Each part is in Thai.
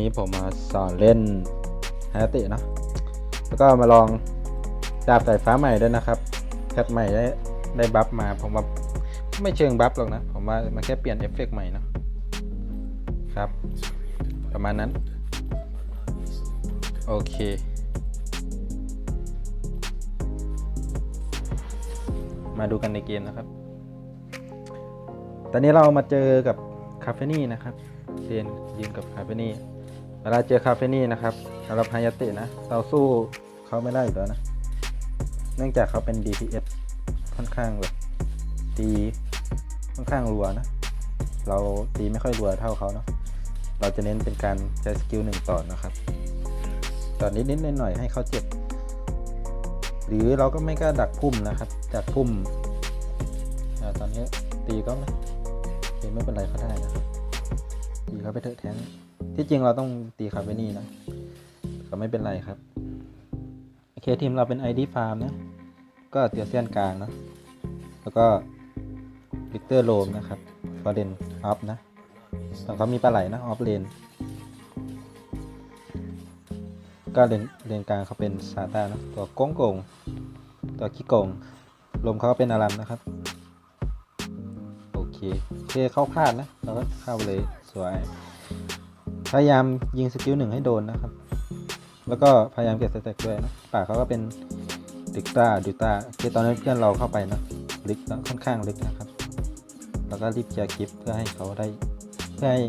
นี้ผมมาสอนเล่นฮาตะเนะแล้วก็มาลองดาบสายฟ้าใหม่ด้วยนะครับแพทใหม่ได้ได้บัฟมาผมว่าไม่เชิงบัฟหรอกนะ ผมว่ามันแค่เปลี่ยนเอฟเฟกต์ใหม่นะครับ ประมาณนั้น โอเคมาดูกันในเกมนะครับ ตอนนี้เรามาเจอกับคาเฟนี่นะครับเรียนยืนกับคาเฟนี่ เวลาเจอคาเฟนี่นะครับสำหรับฮยาเตะนะ เราสู้เขาไม่ได้อยู่แล้วนะ เนื่องจากเขาเป็น DPS ค่อนข้างแบบตีค่อนข้างรัวนะ เราตีไม่ค่อยรัวเท่าเขาเนาะเราจะเน้นเป็นการใช้สกิลหนึ่งต่อนะครับต่อนนิดนิดหน่อยๆให้เขาเจ็บ หรือเราก็ไม่กล้าดักพุ่มนะครับดักพุ่มอ่ตอนนี้ตีก็ไม่เคไม่เป็นไรเขาได้นะครับตีเขาไปเถอะแทง ที่จริงเราต้องตีคาเฟนี่นะก็ไม่เป็นไรครับโอเคทีมเราเป็น ID Farm นะก็เตียเซียนกลางนะแล้วก็วิกเตอร์โลมนะครับฟอร์เดนออฟนะฝั่งเขามีปลาไหลนะออฟเลนก็เลนเลนกลางเขาเป็นซาตานะตัวก้งโกงตัวขี้โกงลมเขาเป็นอารัมนะครับ โอเคโอเคเข้าพลาดนะเราก็เข้าเลยสวย พยายามยิงสกิลหนึ่งให้โดนนะครับ แล้วก็พยายามเก็บสเต็กด้วยนะป่ากเขาก็เป็นดิกตาดิต้าคือตอนนี้เพื่อนเราเข้าไปนะลึกค่อนข้างลึกนะครับ แล้วก็รีบเคลียร์คลิปเพื่อให้เขาได้เพื่อให้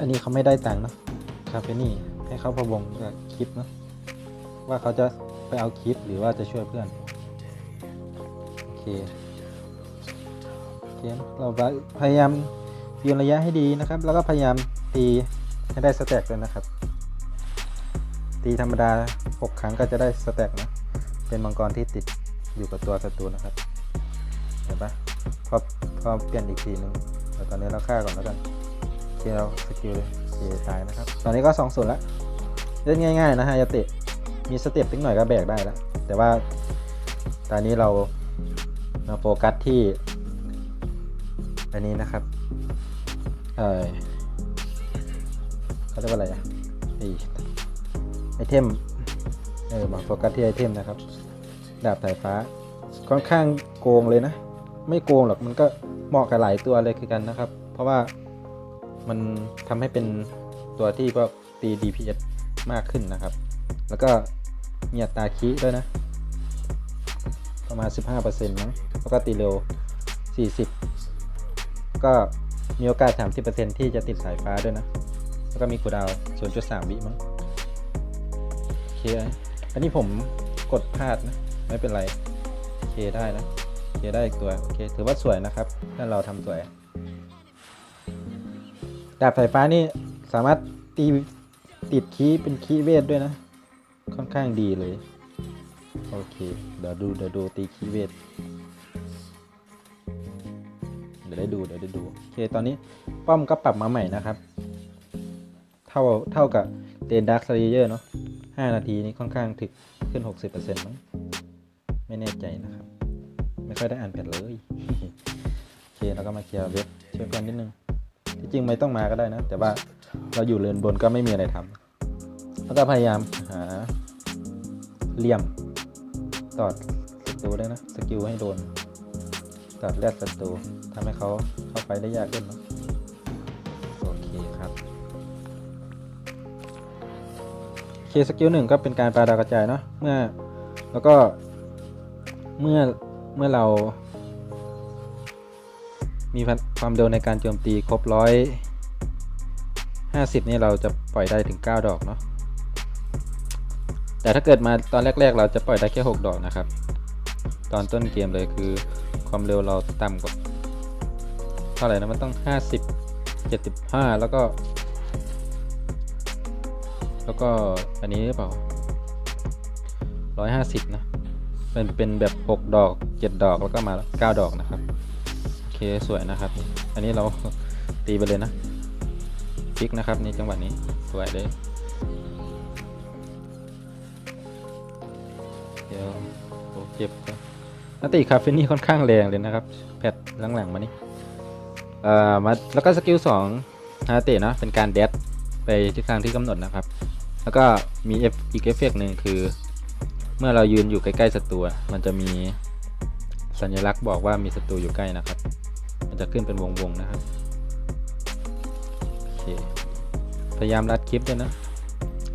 อันนี้เขาไม่ได้ตังค์นะคาเฟนี่ให้เขาพะวงกับคลิปนะว่าเขาจะไปเอาคลิปหรือว่าจะช่วยเพื่อนโอเคเกมเราพยายามยืนระยะให้ดีนะครับ แล้วก็พยายาม ตีให้ได้สแต็กเลยนะครับ ตีธรรมดา 6 ครั้งก็จะได้สแต็กนะ เป็นมังกรที่ติดอยู่กับตัวศัตรูนะครับ เห็นปะพอพอเปลี่ยนอีกทีนึงแต่ตอนนี้เราฆ่าก่อนแล้วกันเคลียร์สกิลเลยเคตายนะครับ ตอนนี้ก็2องศูนย์ละเล่นง่ายๆนะฮะยาเตะมีสเต็ปนิดหน่อยก็แบกได้แล้ว แต่ว่าตอนนี้เรามาโฟกัสที่อันนี้นะครับ เออ เขาเรียกว่าอะไรอะไอไอเทมเออมาโฟกัสที่ไอเทมนะครับ ดาบสายฟ้าค่อนข้างโกงเลยนะ ไม่โกงหรอกมันก็เหมาะกับหลายตัวเลยคือกันนะครับ เพราะว่ามันทำให้เป็นตัวที่ก็ตี DPS มากขึ้นนะครับ แล้วก็มีอัตราคีด้วยนะ ประมาณ 15%มั้งแล้วก็ตีเร็ว 40 ก็มีโอกาส 30%ที่จะติดสายฟ้าด้วยนะ แล้วก็มีคูดาวน์0.3วิมั้งโอเคอันนี้ผมกดพลาดนะ ไม่เป็นไรโอเคได้นะโอเคได้อีกตัวโอเคถือว่าสวยนะครับถ้าเราทำสวย ดาบสายฟ้านี่สามารถตีติดคีเป็นคีเวทด้วยนะ ค่อนข้างดีเลย โอเค เดี๋ยวดูเดี๋ยวดูตีคีเวทเดี๋ยวได้ดูเดี๋ยวได้ดูโอเคตอนนี้ป้อมก็ปรับมาใหม่นะครับ ท่าเท่ากับเดนดักสเลเยอร์เนาะห้านาทีนี้ค่อนข้างถึกขึ้น 60%มั้งไม่แน่ใจนะครับ ไม่ค่อยได้อ่านแผ่นเลยโอเคเราก็มาเคลียร์เว็บช่วยเพื่อนนิดนึงที่จริงไม่ต้องมาก็ได้นะ แต่ว่าเราอยู่เรือนบนก็ไม่มีอะไรทำแล้วก็พยายามหาเหลี่ยมตอดศัตรูได้นะสกิลให้โดนตัดแรดศัตรูทำให้เขาเข้าไปได้ยากขึ้นนะ เคสกิลหนึ่งก็เป็นการปาดาวกระจายเนาะเมื่อแล้วก็เมื่อเมื่อเรา มีความเร็วในการโจมตีครบร้อยห้าสิบนี่เราจะปล่อยได้ถึง 9 ดอกเนาะแต่ถ้าเกิดมาตอนแรก ๆ เราจะปล่อยได้แค่ 6 ดอกนะครับ ตอนต้นเกมเลยคือความเร็วเราต่ำกว่าเท่าไหร่นะมันต้อง 50 75 แล้วก็ แล้วก็อันนี้หรือเปล่า150นะเป็นเป็นแบบ6ดอก7ดอกแล้วก็มา9ดอกนะครับโอเคสวยนะครับ อันนี้เราตีไปเลยนะพลิกนะครับในจังหวะนี้สวยเลยเดี๋ยวโอ้เจ็บก็นาติคาเฟนี่ค่อนข้างแรงเลยนะครับ แพทหลังๆมานี่เอ่อมาแล้วก็สกิลสองฮาเตะนะเป็นการเดดไปทิศทางที่กำหนดนะครับ แล้วก็มีอีกเอฟเฟกต์หนึ่งคือ เมื่อเรายืนอยู่ใกล้ๆศัตรูมันจะมีสัญลักษณ์บอกว่ามีศัตรูอยู่ใกล้นะครับ มันจะขึ้นเป็นวงๆนะครับโอเคพยายามรัดคลิปด้วยนะ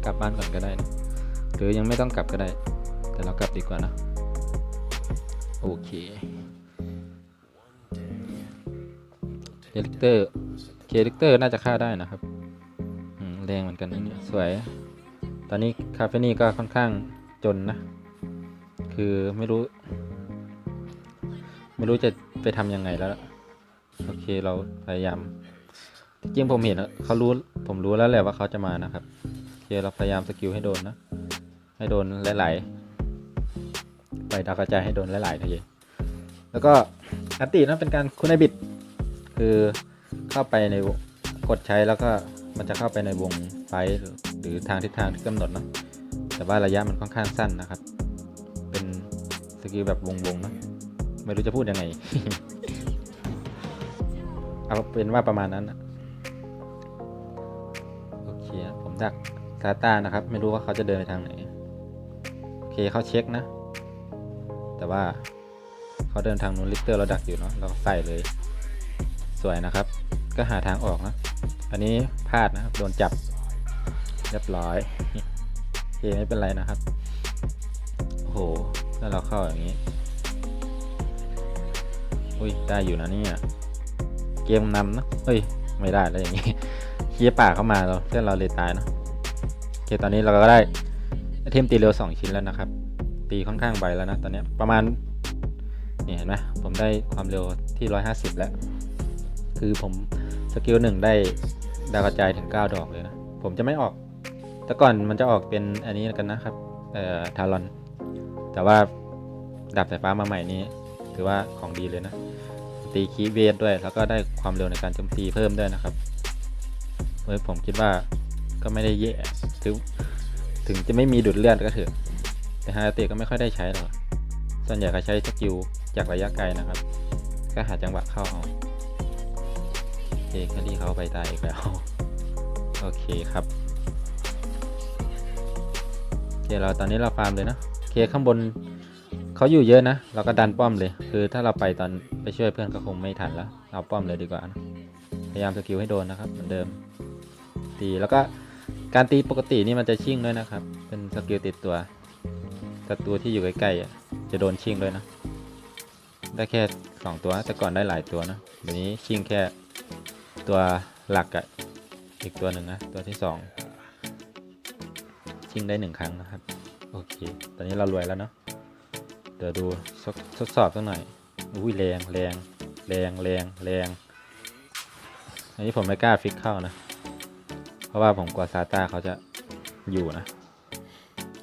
กลับบ้านก่อนก็ได้นะหรือยังไม่ต้องกลับก็ได้ แต่เรากลับดีกว่านะ โอเคเคลิกเตอร์เคลิกเตอร์น่าจะฆ่าได้นะครับแรงเหมือนกันนะเนี่ยสวย อนนี้คาเฟนี่ก็ค่อนข้างจนนะ คือไม่รู้ ไม่รู้จะไปทำยังไงแล้ว โอเคเราพยายามจริงๆผมเห็นเขารู้ผมรู้แล้วแหละว่าเขาจะมานะครับโอเคเราพยายามสกิลให้โดนนะ ให้โดนหลายๆไปดาวกระจายให้โดนหลายๆทีแล้วก็อัตินะเป็นการคุณไอบิด คือเข้าไปในกดใช้แล้วก็มันจะเข้าไปในวงไฟ หรือทางทิศทางที่กำหนดเนอะแต่ว่าระยะมันค่อนข้างสั้นนะครับ เป็นสกิลแบบวงๆเนะไม่รู้จะพูดยังไง เอาเป็นว่าประมาณนั้นโอเคผมดักซาตานะครับ ไม่รู้ว่าเขาจะเดินไปทางไหน โอเคเขาเช็คนะ แต่ว่าเขาเดินทางนู้นลิกเตอร์เราดักอยู่เนาะเราใส่เลย สวยนะครับ ก็หาทางออกนะ อันนี้พลาดนะครับโดนจับ เรียบร้อยโอเคไม่เป็นไรนะครับ โอ้โห ถ้าเราเข้าอย่างนี้ อุ้ย ได้อยู่นะเนี่ย เกมนำนะเฮ้ย ไม่ได้แล้วอย่างนี้เคียป่าเข้ามาเราเพื่อนเราเลยตายเนอะโอเคตอนนี้เราก็ได้ไอเทมตีเร็ว 2 ชิ้นแล้วนะครับ ตีค่อนข้างไวแล้วนะ ตอนนี้ประมาณนี่เห็นไหมผมได้ความเร็วที่ 150 แล้ว คือผมสกิลหนึ่งได้ดาวกระจายถึง 9 ดอกเลยนะ ผมจะไม่ออก แต่ก่อนมันจะออกเป็นอันนี้กันนะครับเอ่อทารอน แต่ว่าดาบสายฟ้ามาใหม่นี้ ถือว่าของดีเลยนะ ตีคีเวทด้วย แล้วก็ได้ความเร็วในการโจมตีเพิ่มด้วยนะครับเฮ้ยผมคิดว่าก็ไม่ได้แย่ถึงถึงจะไม่มีดุดเลือดก็เถอะ แต่ฮาเตะก็ไม่ค่อยได้ใช้หรอก ส่วนใหญ่ก็ใช้สกิลจากระยะไกลนะครับ ก็หาจังหวะเข้าเอาเคคลรี่เขาไปตายอีกแล้ว โอเคครับ เคเราตอนนี้เราฟาร์มเลยนะเคข้างบนเขาอยู่เยอะนะ เราก็ดันป้อมเลย คือถ้าเราไปตอนไปช่วยเพื่อนก็คงไม่ทันแล้ว เอาป้อมเลยดีกว่านะพยายามสกิลให้โดนนะครับเหมือนเดิมตีแล้วก็การตีปกตินี่มันจะชิ่งด้วยนะครับ เป็นสกิลติดตัวศัตรูที่อยู่ใกล้ๆจะโดนชิ่งด้วยนะ ได้แค่สองตัวแต่ก่อนได้หลายตัวนะเดี๋ยวนี้ชิ่งแค่ตัวหลักอะอีกตัวหนึ่งนะตัวที่สอง ชิ่งได้หนึ่งครั้งนะครับ โอเค ตอนนี้เรารวยแล้วเนาะ เดี๋ยวดูทดสอบสักหน่อย อุ้ยแรงแรงแรงแรงแรง อันนี้ผมไม่กล้าฟิกเข้านะ เพราะว่าผมกลัวซาต้าเขาจะอยู่นะ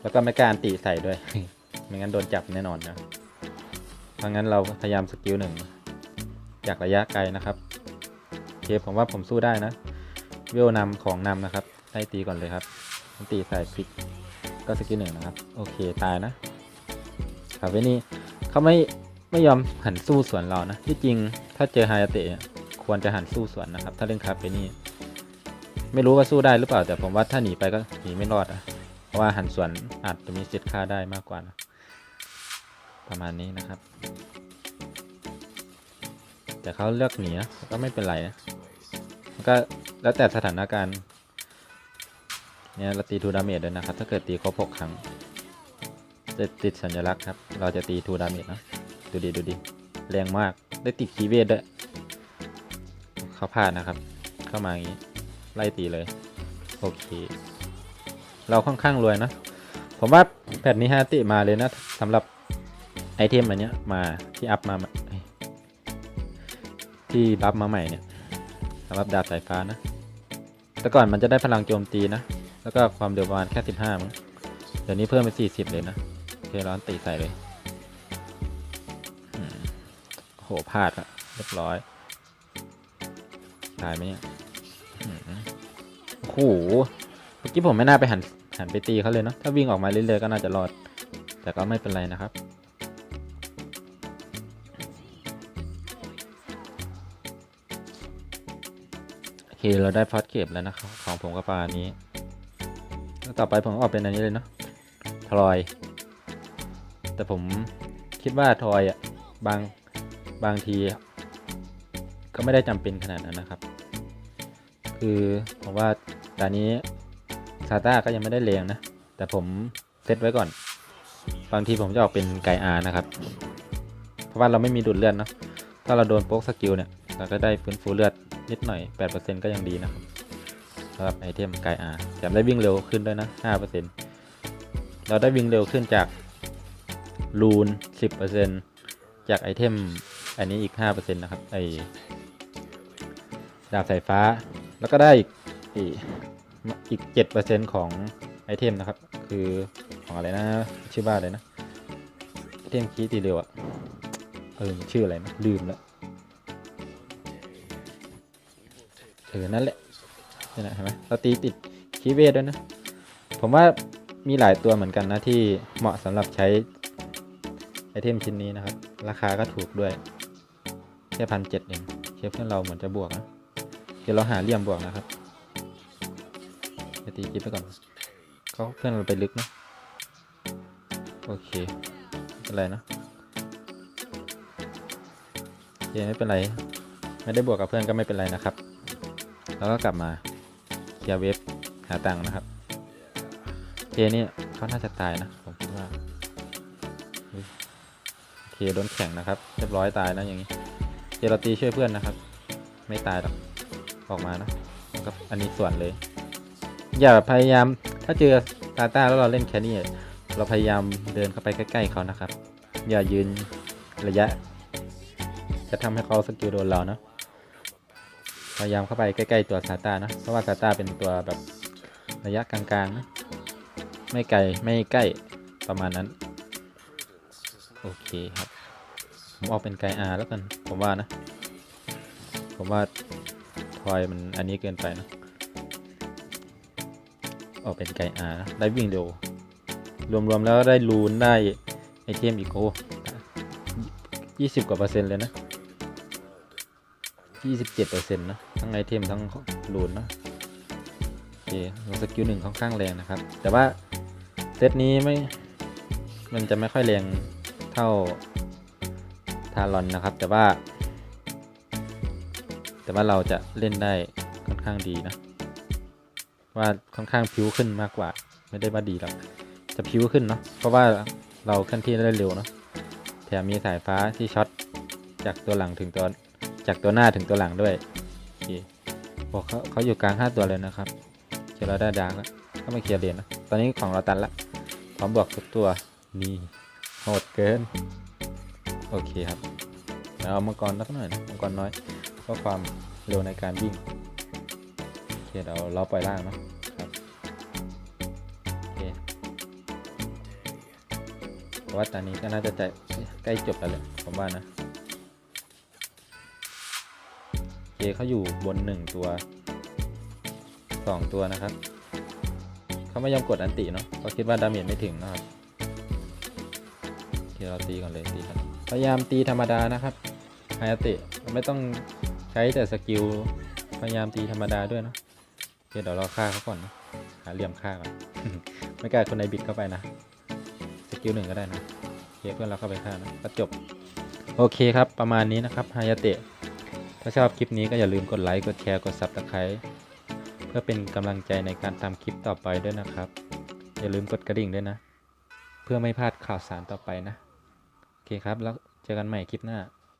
แล้วก็ไม่กล้าติใส่ด้วย ไม่งั้นโดนจับแน่นอนนะ เพราะงั้นเราพยายามสกิลหนึ่งจากระยะไกลนะครับเคผมว่าผมสู้ได้นะ เวลนำของนำนะครับไล่ตีก่อนเลยครับ นตีใส่พลิกก็สกิลหนึ่งนะครับ โอเคตายนะครับเวนี่เขาไม่ไม่ยอมหันสู้สวนเรานะ ที่จริงถ้าเจอไฮายาเตะควรจะหันสู้สวนนะครับ ถ้าเล่นคาเฟนี่ไม่รู้ว่าสู้ได้หรือเปล่า แต่ผมว่าถ้าหนีไปก็หนีไม่รอดอะเพราะว่าหันสวนอาจจะมีสิทธิ์ฆ่าได้มากกว่านะประมาณนี้นะครับ แต่เขาเลือกหนีนะก็ไม่เป็นไรนะมันก็แล้วแต่สถานการณ์ เนี่ยเราตีทูดาเมจด้วยนะครับ ถ้าเกิดตีครบหกครั้ง จะติดสัญลักษณ์ครับ เราจะตีทูดาเมจนะดูดีดูดีแรงมากได้ติดคีย์เวทด้วยเขาพลาดนะครับ เข้ามาอย่างนี้ ไล่ตีเลย โอเค เราค่อนข้างรวยนะ ผมว่าแพทนี้ฮาติมาเลยนะสำหรับไอเทมอันเนี้ยมาที่อัพมาที่บัฟมาใหม่เนี่ยสำหรับดาบสายฟ้านะ แต่ก่อนมันจะได้พลังโจมตีนะ แล้วก็ความเร็วประมาณแค่15มั้งเดี๋ยวนี้เพิ่มเป็น40เลยนะโอเคเราตีใส่เลยโหพลาดอะเรียบร้อยตายไหมเนี่ยโอ้โหเมื่อกี้ผมไม่น่าไปหันหันไปตีเขาเลยเนาะถ้าวิ่งออกมาเรื่อยๆก็น่าจะรอด แต่ก็ไม่เป็นไรนะครับโอเคเราได้พอดเก็บแล้วนะครับของผมก็ประมานี้ ต่อไปผมออกเป็นอันนี้เลยเนาะทรอย แต่ผมคิดว่าทรอยอะบางบางทีก็ไม่ได้จำเป็นขนาดนั้นนะครับ คือผมว่าตอนนี้ซาต้าก็ยังไม่ได้เลงนะ แต่ผมเซตไว้ก่อน บางทีผมจะออกเป็นไกอานะครับ เพราะว่าเราไม่มีดูดเลือดเนาะ ถ้าเราโดนโป๊กสกิลเนี่ย เราก็ได้ฟื้นฟูเลือดนิดหน่อย 8%ก็ยังดีนะครับำหรับไอเทมไกอาแถมได้วิ่งเร็วขึ้นด้วยนะ 5%เราได้วิ่งเร็วขึ้นจากรูน 10%จากไอเทมอันนี้อีก 5%นะครับไอดาบสายฟ้า แล้วก็ได้อีกอีก 7%ของไอเทมนะครับ คือของอะไรนะ ชื่อว่าอะไรนะไอเทมคีตีเร็วอะเออมันชื่ออะไรนะลืมแล้วเออนั่นแหละ นี่นะเห็นไหมเราตีติดคีเวทด้วยนะ ผมว่ามีหลายตัวเหมือนกันนะที่เหมาะสำหรับใช้ไอเทมชิ้นนี้นะครับ ราคาก็ถูกด้วย แค่พันเจ็ดเองเชฟเพื่อนเราเหมือนจะบวกนะ เดี๋ยวเราหาเหลี่ยมบวกนะครับจะตีคิดไปก่อนเขาเพื่อนเราไปลึกนะ โอเคไม่เป็นไรนะโอเคไม่เป็นไร ไม่ได้บวกกับเพื่อนก็ไม่เป็นไรนะครับ แล้วก็กลับมา เคลียร์เวฟหาตังค์นะครับเคนี่เขาน่าจะตายนะผมคิดว่าเฮ้ยโอเคโดนแข่งนะครับ เรียบร้อยตายนะอย่างนี้เคเราตีช่วยเพื่อนนะครับ ไม่ตายหรอกออกมานะก็อันนี้ส่วนเลย อย่าพยายามถ้าเจอตาต้าแล้วเราเล่นแค่นี้เราพยายามเดินเข้าไปใกล้ๆเขานะครับ อย่ายืนระยะ จะทำให้เขาสกิลโดนเรานะ พยายามเข้าไปใกล้ๆตัวซาตานะเพราะว่าซาต้าเป็นตัวแบบระยะกลางๆนะไม่ไกลไม่ใกล้ประมาณนั้น โอเคครับ ผมออกเป็นไกอาแล้วกัน ผมว่านะ ผมว่าทอยมันอันนี้เกินไปนะออกเป็นไกอานะได้วิ่งเร็วรวมๆแล้วได้รูนได้ไอเทมอีกโอ้ยี่สิบกว่าเปอร์เซ็นต์เลยนะยี่สิบเจ็ดเปอร์เซ็นต์นะ ทั้งไอเทมทั้งรูนเนอะโอเคสกิลหนึ่งค่อนข้างแรงนะครับ แต่ว่าเซตนี้ไม่ มันจะไม่ค่อยแรงเท่าทารอนนะครับ แต่ว่า แต่ว่าเราจะเล่นได้ค่อนข้างดีนะ ว่าค่อนข้างพิ้วขึ้นมากกว่า ไม่ได้ว่าดีหรอก จะพิ้วขึ้นเนาะ เพราะว่าเราเคลื่อนที่ได้เร็วเนาะ แถมมีสายฟ้าที่ช็อตจากตัวหลังถึงตัวจากตัวหน้าถึงตัวหลังด้วย บอกเขาเขาอยู่กลางห้าตัวเลยนะครับเจอเราได้ดาร์กแล้วก็ไม่เคลียร์เลนนะ ตอนนี้ของเราตันละพร้อมบวกทุกตัว นี่โหดเกิน โอเคครับเอามังกรสักหน่อยนะมังกรน้อยเพื่อความเร็วในการวิ่งโอเคเดี๋ยวเราปล่อยล่างนะครับโอเคว่าตอนนี้ก็น่าจะใกล้จบแล้วแหละผมว่านะ เคเขาอยู่บนหนึ่งตัวสองตัวนะครับ เขาไม่ยอมกดอันติเนาะเพราคิดว่าดาเมจไม่ถึงนะครับโอเคเราตีก่อนเลยตีกันพยายามตีธรรมดานะครับไฮอติไม่ต้องใช้แต่สกิลพยายามตีธรรมดาด้วยเนาะเดี๋ยวเราฆ่าเขาก่อนนะหาเหลี่ยมฆ่าก่อนไม่กล้าคนในบิดเข้าไปนะสกิลหนึ่งก็ได้นะเคเพื่อนเราเข้าไปฆ่านะก็จบโอเคครับประมาณนี้นะครับไฮยาเตะ ถ้าชอบคลิปนี้ก็อย่าลืมกดไลค์ กดแชร์ กด Subscribe เพื่อเป็นกำลังใจในการทำคลิปต่อไปด้วยนะครับ อย่าลืมกดกระดิ่งด้วยนะ เพื่อไม่พลาดข่าวสารต่อไปนะ โอเคครับ แล้วเจอกันใหม่คลิปหน้า